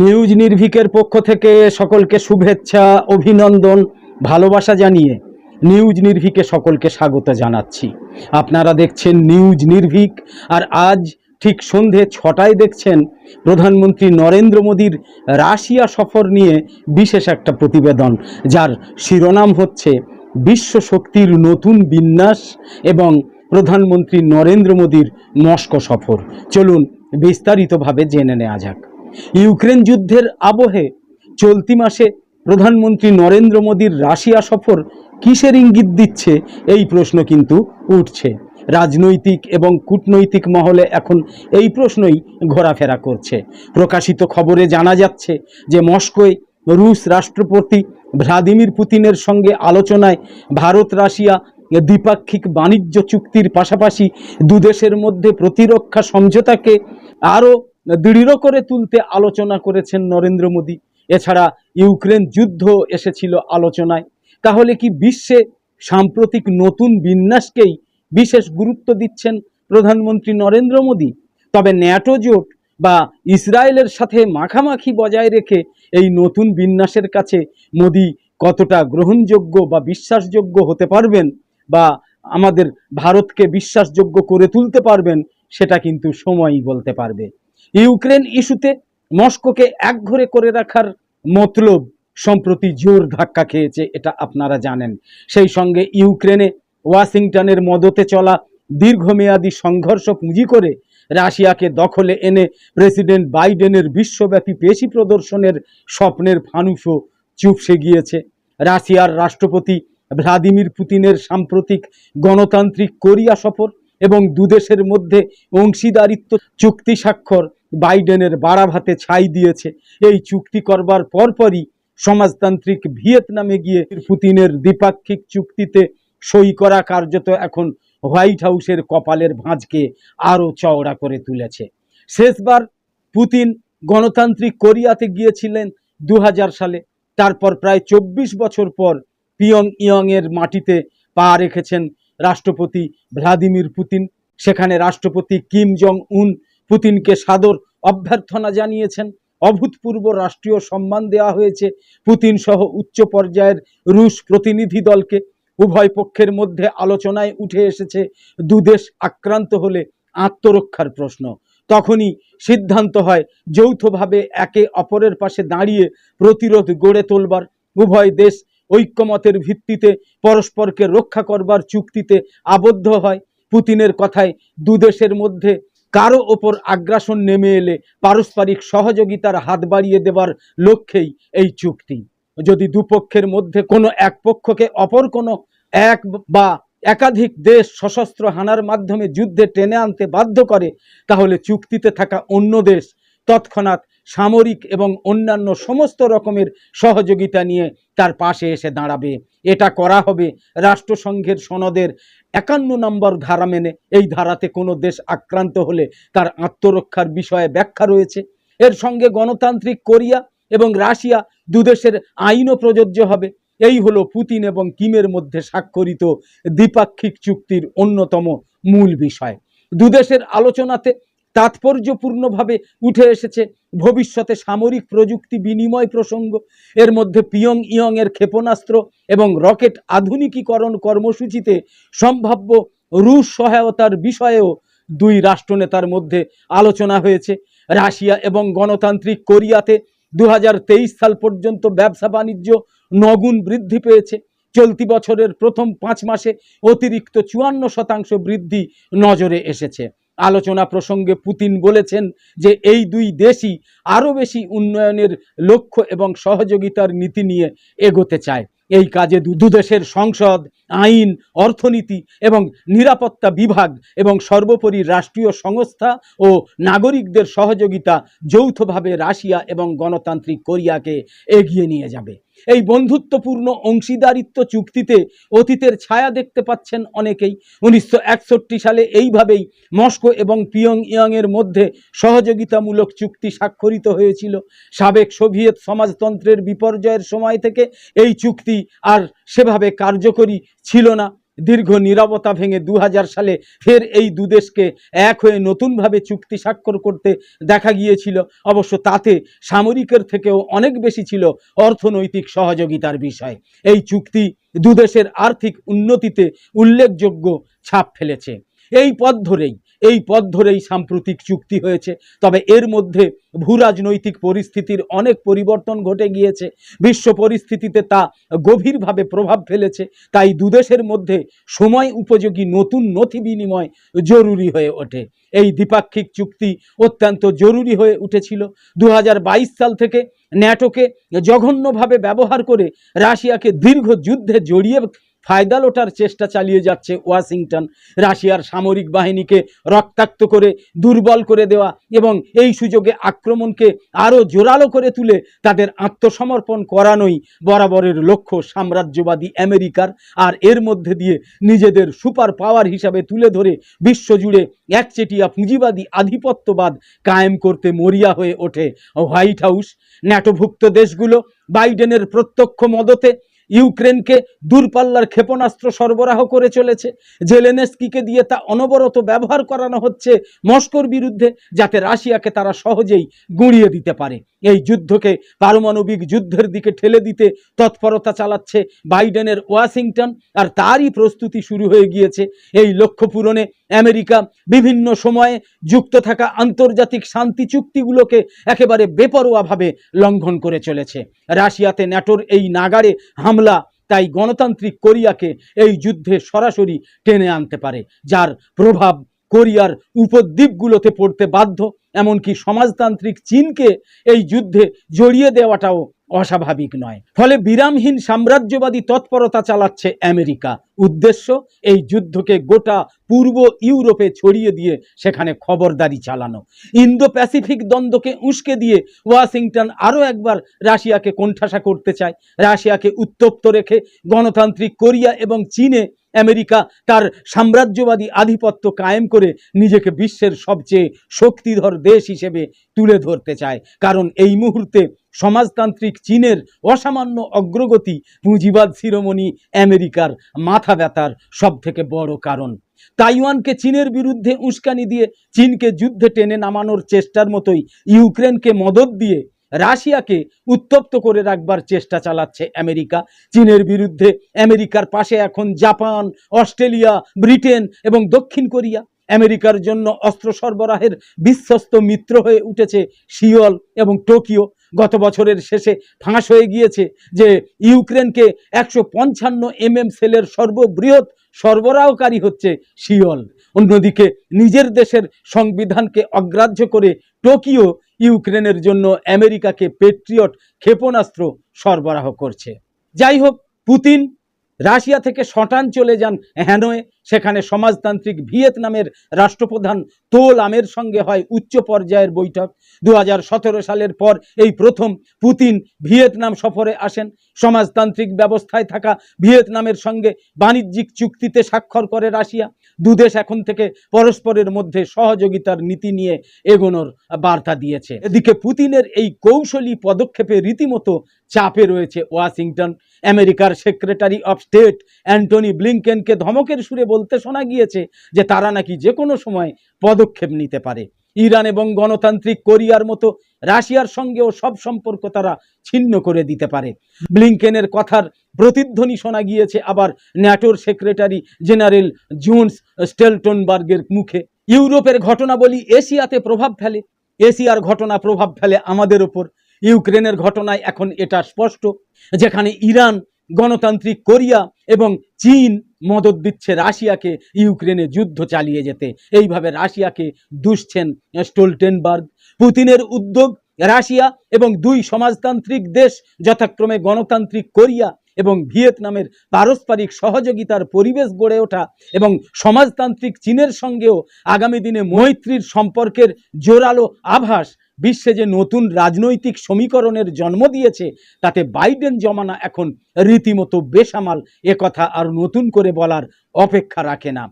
News নির্ভিকের পক্ষ থেকে সকলকে শুভেচ্ছা, অভিনন্দন, ভালোবাসা জানিয়ে নিউজ নির্ভিকে সকলকে স্বাগত জানাচ্ছি। আপনারা দেখছেন নিউজ নির্ভিক, আর আজ ঠিক সন্ধে ছটায় দেখছেন প্রধানমন্ত্রী নরেন্দ্র মোদীর রাশিয়া সফর নিয়ে বিশেষ একটা প্রতিবেদন, যার শিরোনাম হচ্ছে বিশ্ব শক্তির নতুন বিন্যাস এবং প্রধানমন্ত্রী নরেন্দ্র মোদীর মস্কো সফর। চলুন বিস্তারিতভাবে জেনে নেওয়া যাক। ইউক্রেন যুদ্ধের আবহে চলতি মাসে প্রধানমন্ত্রী নরেন্দ্র মোদীর রাশিয়া সফর কিসের ইঙ্গিত দিচ্ছে? এই প্রশ্ন কিন্তু উঠছে। রাজনৈতিক এবং কূটনৈতিক মহলে এখন এই প্রশ্নই ঘোরাফেরা করছে। প্রকাশিত খবরে জানা যাচ্ছে যে মস্কোয় রুশ রাষ্ট্রপতি ভ্লাদিমির পুতিনের সঙ্গে আলোচনায় ভারত রাশিয়া দ্বিপাক্ষিক বাণিজ্য চুক্তির পাশাপাশি দুদেশের মধ্যে প্রতিরক্ষা সমঝোতাকে আরও দৃঢ় করে তুলতে আলোচনা করেছেন নরেন্দ্র মোদী। এছাড়া ইউক্রেন যুদ্ধ এসেছিল আলোচনায়। তাহলে কি বিশ্বে সাম্প্রতিক নতুন বিন্যাসকেই বিশেষ গুরুত্ব দিচ্ছেন প্রধানমন্ত্রী নরেন্দ্র মোদী? তবে ন্যাটো জোট বা ইসরায়েলের সাথে মাখামাখি বজায় রেখে এই নতুন বিন্যাসের কাছে মোদী কতটা গ্রহণযোগ্য বা বিশ্বাসযোগ্য হতে পারবেন বা আমাদের ভারতকে বিশ্বাসযোগ্য করে তুলতে পারবেন, সেটা কিন্তু সময়ই বলতে পারবে। ইউক্রেন ইস্যুতে মস্কোকে একঘরে করে রাখার মতলব সম্প্রতি জোর ধাক্কা খেয়েছে, এটা আপনারা জানেন। সেই সঙ্গে ইউক্রেনে ওয়াশিংটনের মদতে চলা দীর্ঘমেয়াদী সংঘর্ষ পুঁজি করে রাশিয়াকে দখলে এনে প্রেসিডেন্ট বাইডেনের বিশ্বব্যাপী পেশি প্রদর্শনের স্বপ্নের ফানুসও চুপসে গিয়েছে। রাশিয়ার রাষ্ট্রপতি ভ্লাদিমির পুতিনের সাম্প্রতিক গণতান্ত্রিক কোরিয়া সফর এবং দুদেশের মধ্যে অংশীদারিত্ব চুক্তি স্বাক্ষর বাইডেনের বাড়াভাতে ছাই দিয়েছে। এই চুক্তি করবার পরপরই সমাজতান্ত্রিক ভিয়েতনামে গিয়ে পুতিনের দ্বিপাক্ষিক চুক্তিতে সই করা কার্যত এখন হোয়াইট হাউসের কপালের ভাঁজকে আরও চওড়া করে তুলেছে। শেষবার পুতিন গণতান্ত্রিক কোরিয়াতে গিয়েছিলেন দু হাজার সালে। তারপর প্রায় চব্বিশ বছর পর পিয়ং ইয়ং এর মাটিতে পা রেখেছেন রাষ্ট্রপতি ভ্লাদিমির পুতিন। সেখানে রাষ্ট্রপতি কিম জং উন পুতিনকে সাদর অভ্যর্থনা জানিয়েছেন। অভূতপূর্ব রাষ্ট্রীয় সম্মান দেওয়া হয়েছে পুতিন সহ উচ্চ পর্যায়ের রুশ প্রতিনিধি দলকে। উভয় পক্ষের মধ্যে আলোচনায় উঠে এসেছে দুদেশ আক্রান্ত হলে আত্মরক্ষার প্রশ্ন। তখনই সিদ্ধান্ত হয় যৌথভাবে একে অপরের পাশে দাঁড়িয়ে প্রতিরোধ গড়ে তোলবার। উভয় দেশ ঐক্যমতের ভিত্তিতে পরস্পরকে রক্ষা করবার চুক্তিতে আবদ্ধ হয়। পুতিনের কথায় দুদেশের মধ্যে কারও ওপর আগ্রাসন নেমে এলে পারস্পরিক সহযোগিতার হাত বাড়িয়ে দেবার লক্ষ্যেই এই চুক্তি। যদি দুপক্ষের মধ্যে কোনো এক পক্ষকে অপর কোনো এক বা একাধিক দেশ সশস্ত্র হানার মাধ্যমে যুদ্ধে টেনে আনতে বাধ্য করে, তাহলে চুক্তিতে থাকা অন্য দেশ তৎক্ষণাৎ সামরিক এবং অন্যান্য সমস্ত রকমের সহযোগিতা নিয়ে তার পাশে এসে দাঁড়াবে। এটা করা হবে। রাষ্ট্রসংঘের সনদের একান্ন নম্বর ধারা মেনে এই ধারাতে কোনো দেশ আক্রান্ত হলে তার আত্মরক্ষার বিষয়ে ব্যাখ্যা রয়েছে। এর সঙ্গে গণতান্ত্রিক কোরিয়া এবং রাশিয়া দুদেশের আইনও প্রযোজ্য হবে। এই হলো পুতিন এবং কিমের মধ্যে স্বাক্ষরিত দ্বিপাক্ষিক চুক্তির অন্যতম মূল বিষয়। দুদেশের আলোচনাতে তাৎপর্যপূর্ণভাবে উঠে এসেছে ভবিষ্যতে সামরিক প্রযুক্তি বিনিময় প্রসঙ্গ, এর মধ্যে পিয়ং ইয়ং এর ক্ষেপণাস্ত্র এবং রকেট আধুনিকীকরণ কর্মসূচিতে সম্ভাব্য রুশ সহায়তার বিষয়েও দুই রাষ্ট্রনেতার মধ্যে আলোচনা হয়েছে। রাশিয়া এবং গণতান্ত্রিক কোরিয়াতে দু হাজার তেইশ সাল পর্যন্ত ব্যবসা বাণিজ্য নগুণ বৃদ্ধি পেয়েছে। চলতি বছরের প্রথম পাঁচ মাসে অতিরিক্ত চুয়ান্ন শতাংশ বৃদ্ধি নজরে এসেছে। আলোচনা প্রসঙ্গে পুতিন বলেছেন যে এই দুই দেশই আরও বেশি উন্নয়নের লক্ষ্য এবং সহযোগিতার নীতি নিয়ে এগোতে চায়। এই কাজে দু দেশের সংসদ, আইন, অর্থনীতি এবং নিরাপত্তা বিভাগ এবং সর্বোপরি রাষ্ট্রীয় সংস্থা ও নাগরিকদের সহযোগিতা যৌথভাবে রাশিয়া এবং গণতান্ত্রিক কোরিয়াকে এগিয়ে নিয়ে যাবে। এই বন্ধুত্বপূর্ণ অংশীদারিত্ব চুক্তিতে অতীতের ছায়া দেখতে পাচ্ছেন অনেকেই। উনিশশো একষট্টি সালে এইভাবেই মস্কো এবং পিয়ং ইয়ংয়ের মধ্যে সহযোগিতামূলক চুক্তি স্বাক্ষরিত হয়েছিল। সাবেক সোভিয়েত সমাজতন্ত্রের বিপর্যয়ের সময় থেকে এই চুক্তি আর সেভাবে কার্যকরী ছিল না। দীর্ঘ নীরবতা ভেঙে দু হাজার সালে ফের এই দুদেশকে এক হয়ে নতুনভাবে চুক্তি স্বাক্ষর করতে দেখা গিয়েছিল। অবশ্য তাতে সামরিকের থেকেও অনেক বেশি ছিল অর্থনৈতিক সহযোগিতার বিষয়। এই চুক্তি দুদেশের আর্থিক উন্নতিতে উল্লেখযোগ্য ছাপ ফেলেছে। এই পথ ধরেই এই পথ ধরেই সাম্প্রতিক চুক্তি হয়েছে। তবে এর মধ্যে ভূরাজনৈতিক পরিস্থিতির অনেক পরিবর্তন ঘটে গিয়েছে। বিশ্ব পরিস্থিতিতে তা গভীরভাবে প্রভাব ফেলেছে। তাই দুদেশের মধ্যে সময় উপযোগী নতুন নথি বিনিময় জরুরি হয়ে ওঠে। এই দ্বিপাক্ষিক চুক্তি অত্যন্ত জরুরি হয়ে উঠেছিল। দু হাজার বাইশ সাল থেকে ন্যাটোকে জঘন্যভাবে ব্যবহার করে রাশিয়াকে দীর্ঘ যুদ্ধে জড়িয়ে ফায়দা লোটার চেষ্টা চালিয়ে যাচ্ছে ওয়াশিংটন, রাশিয়ার সামরিক বাহিনীকে রক্তাক্ত করে, দুর্বল করে দেওয়া এবং এই সুযোগে আক্রমণকে আরও জোরালো করে তুলে তাদের আত্মসমর্পণ করানোই বরাবরের লক্ষ্য সাম্রাজ্যবাদী আমেরিকার আর এর মধ্যে দিয়ে নিজেদের সুপার পাওয়ার হিসাবে তুলে ধরে বিশ্বজুড়ে একচেটিয়া পুঁজিবাদী আধিপত্যবাদ কায়েম করতে মরিয়া হয়ে ওঠে হোয়াইট হাউস। ন্যাটোভুক্ত দেশগুলো বাইডেনের প্রত্যক্ষ মদতে ইউক্রেনকে দূরপাল্লার ক্ষেপণাস্ত্র সরবরাহ করে চলেছে। জেলেনেস্কিকে দিয়ে তা অনবরত ব্যবহার করানো হচ্ছে মস্কোর বিরুদ্ধে, যাতে রাশিয়াকে তারা সহজেই গুঁড়িয়ে দিতে পারে। এই যুদ্ধকে পারমাণবিক যুদ্ধের দিকে ঠেলে দিতে তৎপরতা চালাচ্ছে বাইডেনের ওয়াশিংটন, আর তারই প্রস্তুতি শুরু হয়ে গিয়েছে। এই লক্ষ্য পূরণে আমেরিকা বিভিন্ন সময়ে যুক্ত থাকা আন্তর্জাতিক শান্তি চুক্তিগুলোকে একেবারে বেপরোয়াভাবে লঙ্ঘন করে চলেছে। রাশিয়াতে ন্যাটোর এই নাগারে হামলা, তাই গণতান্ত্রিক কোরিয়াকে এই যুদ্ধে সরাসরি টেনে আনতে পারে, যার প্রভাব কোরিয়ার উপদ্বীপগুলোতে পড়তে বাধ্য। এমনকি সমাজতান্ত্রিক চীনকে এই যুদ্ধে জড়িয়ে দেওয়াটাও অস্বাভাবিক নয়। ফলে বিরামহীন সাম্রাজ্যবাদী তৎপরতা চালাচ্ছে আমেরিকা। উদ্দেশ্য, এই যুদ্ধকে গোটা পূর্ব ইউরোপে ছড়িয়ে দিয়ে সেখানে খবরদারি চালানো। ইন্দো প্যাসিফিক দ্বন্দ্বকে উস্কে দিয়ে ওয়াশিংটন আরও একবার রাশিয়াকে কোণঠাসা করতে চায়। রাশিয়াকে উত্তপ্ত রেখে গণতান্ত্রিক কোরিয়া এবং চীনে আমেরিকা তার সাম্রাজ্যবাদী আধিপত্য কায়েম করে নিজেকে বিশ্বের সবচেয়ে শক্তিধর দেশ হিসেবে তুলে ধরতে চায়। কারণ এই মুহূর্তে সমাজতান্ত্রিক চীনের অসামান্য অগ্রগতি পুঁজিবাদ শিরোমণি আমেরিকার মাথা ব্যথার সব থেকে বড় কারণ। তাইওয়ানকে চীনের বিরুদ্ধে উস্কানি দিয়ে চীনকে যুদ্ধে টেনে নামানোর চেষ্টার মতোই ইউক্রেনকে মদত দিয়ে রাশিয়াকে উত্তপ্ত করে রাখবার চেষ্টা চালাচ্ছে আমেরিকা। চীনের বিরুদ্ধে আমেরিকার পাশে এখন জাপান, অস্ট্রেলিয়া, ব্রিটেন এবং দক্ষিণ কোরিয়া। আমেরিকার জন্য অস্ত্র সরবরাহের বিশ্বস্ত মিত্র হয়ে উঠেছে সিওল এবং টোকিও। গত বছরের শেষে ফাঁস হয়ে গিয়েছে যে ইউক্রেনকে একশো পঞ্চান্ন এমএম সেলের সর্ববৃহৎ সরবরাহকারী হচ্ছে সিওল। অন্যদিকে নিজের দেশের সংবিধানকে অগ্রাহ্য করে টোকিও ইউক্রেনের জন্য আমেরিকাকে পেট্রিয়ট ক্ষেপণাস্ত্র সরবরাহ করছে। যাই হোক, পুতিন রাশিয়া থেকে শটান চলে যান হ্যানয়ে। সেখানে সমাজতান্ত্রিক ভিয়েতনামের রাষ্ট্রপ্রধান তোল আমের সঙ্গে হয় উচ্চ পর্যায়ের বৈঠক। দু হাজার সতেরো সালের পর এই প্রথম পুতিন ভিয়েতনাম সফরে আসেন। সমাজতান্ত্রিক ব্যবস্থায় থাকা ভিয়েতনামের সঙ্গে বাণিজ্যিক চুক্তিতে স্বাক্ষর করে রাশিয়া। দুদেশ এখন থেকে পরস্পরের মধ্যে সহযোগিতার নীতি নিয়ে এগোনোর বার্তা দিয়েছে। এদিকে পুতিনের এই কৌশলী পদক্ষেপে রীতিমতো চাপে রয়েছে ওয়াশিংটন। আমেরিকার সেক্রেটারি অফ স্টেট অ্যান্টনি ব্লিংকেনকে ধমকের সুরে বলতে শোনা গিয়েছে যে তারা নাকি যে কোনো সময় পদক্ষেপ নিতে পারে। ইরান এবং গণতান্ত্রিক কোরিয়ার মতো রাশিয়ার সঙ্গেও সব সম্পর্ক তারা ছিন্ন করে দিতে পারে। ব্লিংকেনের কথার প্রতিধ্বনি শোনা গিয়েছে আবার ন্যাটোর সেক্রেটারি জেনারেল জোন্স স্টেলটনবার্গের মুখে। ইউরোপের ঘটনাবলী এশিয়াতে প্রভাব ফেলে। এশিয়ার ঘটনা প্রভাব ফেলে আমাদের ওপর। ইউক্রেনের ঘটনায় এখন এটা স্পষ্ট, যেখানে ইরান, গণতান্ত্রিক কোরিয়া এবং চীন মদত দিচ্ছে রাশিয়াকে ইউক্রেনে যুদ্ধ চালিয়ে যেতে। এইভাবে রাশিয়াকে দুষছেন স্টোলটেনবার্গ। পুতিনের উদ্যোগ রাশিয়া এবং দুই সমাজতান্ত্রিক দেশ, যথাক্রমে গণতান্ত্রিক কোরিয়া এবং ভিয়েতনামের পারস্পরিক সহযোগিতার পরিবেশ গড়ে ওঠা এবং সমাজতান্ত্রিক চীনের সঙ্গেও আগামী দিনে মৈত্রীর সম্পর্কের জোরালো আভাস বিশ্বে যে নতুন রাজনৈতিক সমীকরণের জন্ম দিয়েছে, তাতে বাইডেন জমানা এখন রীতিমতো বেসামাল কথা আর নতুন করে বলার অপেক্ষা রাখে না।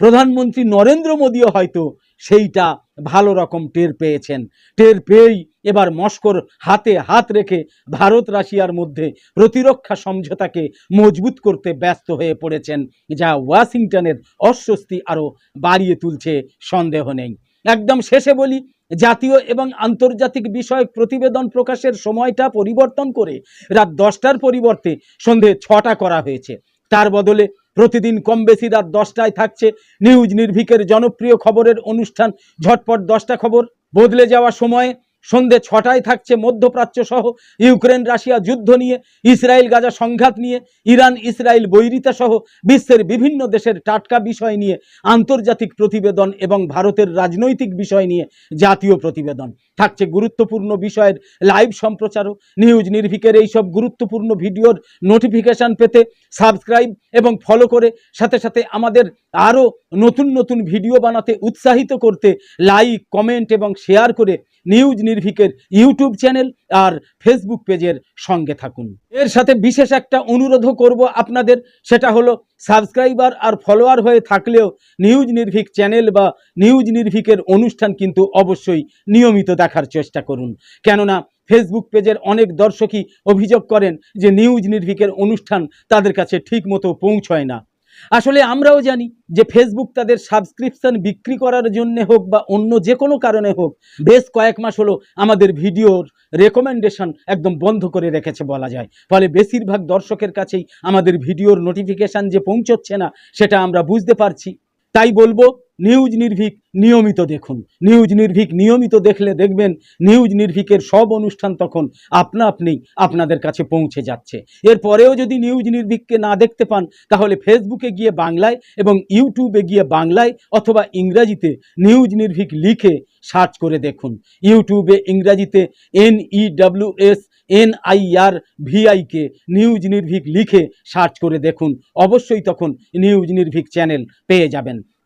প্রধানমন্ত্রী নরেন্দ্র মোদীও হয়তো সেইটা ভালো রকম টের পেয়েছেন। টের পেয়েই এবার মস্কোর হাতে হাত রেখে ভারত রাশিয়ার মধ্যে প্রতিরক্ষা সমঝোতাকে মজবুত করতে ব্যস্ত হয়ে পড়েছেন, যা ওয়াশিংটনের অস্বস্তি আরও বাড়িয়ে তুলছে সন্দেহ নেই। একদম শেষে বলি জাতীয় এবং আন্তর্জাতিক বিষয় প্রতিবেদন প্রকাশের সময়টা পরিবর্তন করে রাত দশটার পরিবর্তে সন্ধে ছটা করা হয়েছে। তার বদলে প্রতিদিন কম বেশি রাত দশটায় থাকছে নিউজ নির্ভীকের জনপ্রিয় খবরের অনুষ্ঠান ঝটপট দশটা খবর। বদলে যাওয়া সময়ে সন্ধে ছটায় থাকছে মধ্যপ্রাচ্য সহ ইউক্রেন, রাশিয়া যুদ্ধ নিয়ে, ইসরায়েল, গাজা সংঘাত নিয়ে, ইরান, ইসরায়েল বৈরিতা সহ বিশ্বের বিভিন্ন দেশের টাটকা বিষয় নিয়ে, আন্তর্জাতিক প্রতিবেদন এবং ভারতের রাজনৈতিক বিষয় নিয়ে জাতীয় প্রতিবেদন। থাকছে গুরুত্বপূর্ণ বিষয়ের লাইভ সম্প্রচারও। নিউজ নির্ভিকের এইসব গুরুত্বপূর্ণ ভিডিওর নোটিফিকেশান পেতে সাবস্ক্রাইব এবং ফলো করে সাথে সাথে আমাদের আরও নতুন নতুন ভিডিও বানাতে উৎসাহিত করতে লাইক, কমেন্ট এবং শেয়ার করে নিউজ নির্ভিকের ইউটিউব চ্যানেল আর ফেসবুক পেজের সঙ্গে থাকুন। এর সাথে বিশেষ একটা অনুরোধও করব আপনাদের, সেটা হলো সাবস্ক্রাইবার আর ফলোয়ার হয়ে থাকলেও নিউজ নির্ভিক চ্যানেল বা নিউজ নির্ভিকের অনুষ্ঠান কিন্তু অবশ্যই নিয়মিত দেখার চেষ্টা করুন। কেননা ফেসবুক পেজের অনেক দর্শকই অভিযোগ করেন যে নিউজ নির্ভিকের অনুষ্ঠান তাদের কাছে ঠিক মতো পৌঁছয় না। আসলে আমরাও জানি যে ফেসবুক তাদের সাবস্ক্রিপশন বিক্রি করার জন্য হোক বা অন্য যে কোনো কারণে হোক, বেশ কয়েক মাস হলো আমাদের ভিডিওর রেকমেন্ডেশন একদম বন্ধ করে রেখেছে বলা যায়। ফলে বেশিরভাগ দর্শকের কাছেই আমাদের ভিডিওর নোটিফিকেশান যে পৌঁছচ্ছে না, সেটা আমরা বুঝতে পারছি। তাই বলব নিউজ নির্ভীক নিয়মিত দেখুন। নিউজ নির্ভীক নিয়মিত দেখলে দেখবেন নিউজ নির্ভীকের সব অনুষ্ঠান তখন আপনা আপনি আপনাদের কাছে পৌঁছে যাচ্ছে। এরপরেও যদি নিউজ নির্ভীককে না দেখতে পান, তাহলে ফেসবুকে গিয়ে বাংলায় এবং ইউটিউবে গিয়ে বাংলায় অথবা ইংরাজিতে নিউজ নির্ভীক লিখে সার্চ করে দেখুন। ইউটিউবে ইংরাজিতে N E W S, N I R ভিআইকে news Nirbhik লিখে সার্চ করে দেখুন। অবশ্যই তখন নিউজ নির্ভীক চ্যানেল পেয়ে যাবেন।